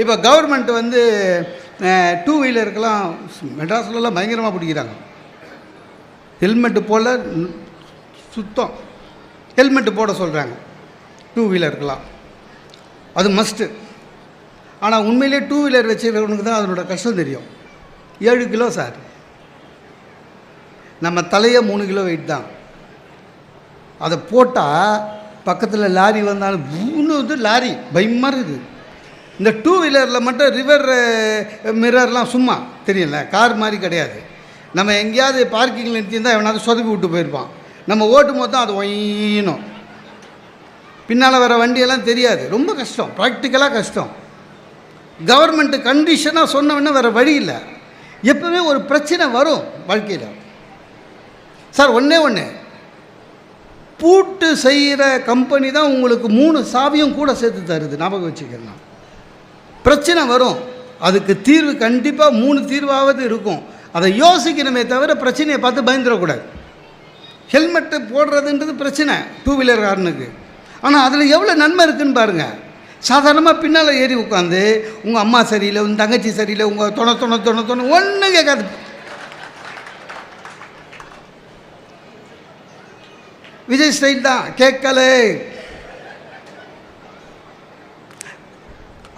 இப்போ கவர்மெண்ட் வந்து டூ வீலருக்கெல்லாம் மெட்ராஸ்லலாம் பயங்கரமாக பிடிக்கிறாங்க. ஹெல்மெட்டு போல சுத்தம். ஹெல்மெட்டு போட சொல்கிறாங்க டூ வீலருக்கெல்லாம் அது மஸ்ட்டு ஆனால் உண்மையிலே டூ வீலர் வச்சுருக்கவனுக்கு தான் அதனோட கஷ்டம் தெரியும். ஏழு கிலோ சார் நம்ம தலையே மூணு கிலோ வெயிட் தான். அதை போட்டால் பக்கத்தில் லாரி வந்தாலும் மூணு வந்து லாரி பயமாக இருக்குது. இந்த டூ வீலரில் மட்டும் ரிவர் மிரர்லாம் eh, சும்மா தெரியல கார் மாதிரி கிடையாது. நம்ம எங்கேயாவது பார்க்கிங்கில் நிறுத்தியிருந்தால் எவனாவது சொதப்பி விட்டு போயிருப்பான். நம்ம ஓட்டும் போது தான் அது ஒயினும். பின்னால் வர வண்டியெல்லாம் தெரியாது. ரொம்ப கஷ்டம். ப்ராக்டிக்கலாக கஷ்டம். கவர்மெண்ட்டு கண்டிஷனாக சொன்னவொன்னே வேறு வழி இல்லை. எப்பவுமே ஒரு பிரச்சனை வரும் வாழ்க்கையில். சார் ஒன்றே ஒன்று பூட்டு செய்கிற கம்பெனி தான் உங்களுக்கு மூணு சாவியும் கூட சேர்த்து தருது. ஞாபகம் வச்சுக்கலாம் பிரச்சனை வரும். அதுக்கு தீர்வு கண்டிப்பாக மூணு தீர்வாவது இருக்கும். அதை யோசிக்கணுமே தவிர பிரச்சனையை பார்த்து பயந்துடக்கூடாது. ஹெல்மெட்டு போடுறதுன்றது பிரச்சனை டூ வீலர் காரனுக்கு. ஆனால் அதில் எவ்வளோ நன்மை இருக்குன்னு பாருங்கள் சாதாரணமாக பின்னால் ஏறி உட்காந்து உங்கள் அம்மா சரியில்லை உங்கள் தங்கச்சி சரியில்லை உங்கள் தொண தொண தொண தொண ஒன்றும் கேட்காது. விஜய் ஸ்டைல் தான். கேட்கல.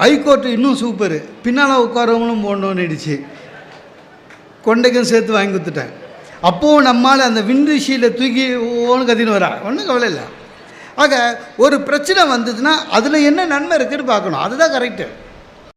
ஹைகோர்ட்டு இன்னும் சூப்பரு. பின்னால் உட்காரவங்களும் போடணுன்னுடுச்சு கொண்டைக்கும் சேர்த்து வாங்கி கொடுத்துட்டேன். அப்போவும் நம்மால் அந்த விண்டு தூக்கி ஓன்னு கத்தின்னு வரா. ஒன்றும் கவலை இல்லை. ஆக ஒரு பிரச்சனை வந்ததுன்னா அதில் என்ன நன்மை இருக்குதுன்னு பார்க்கணும். அதுதான் கரெக்டு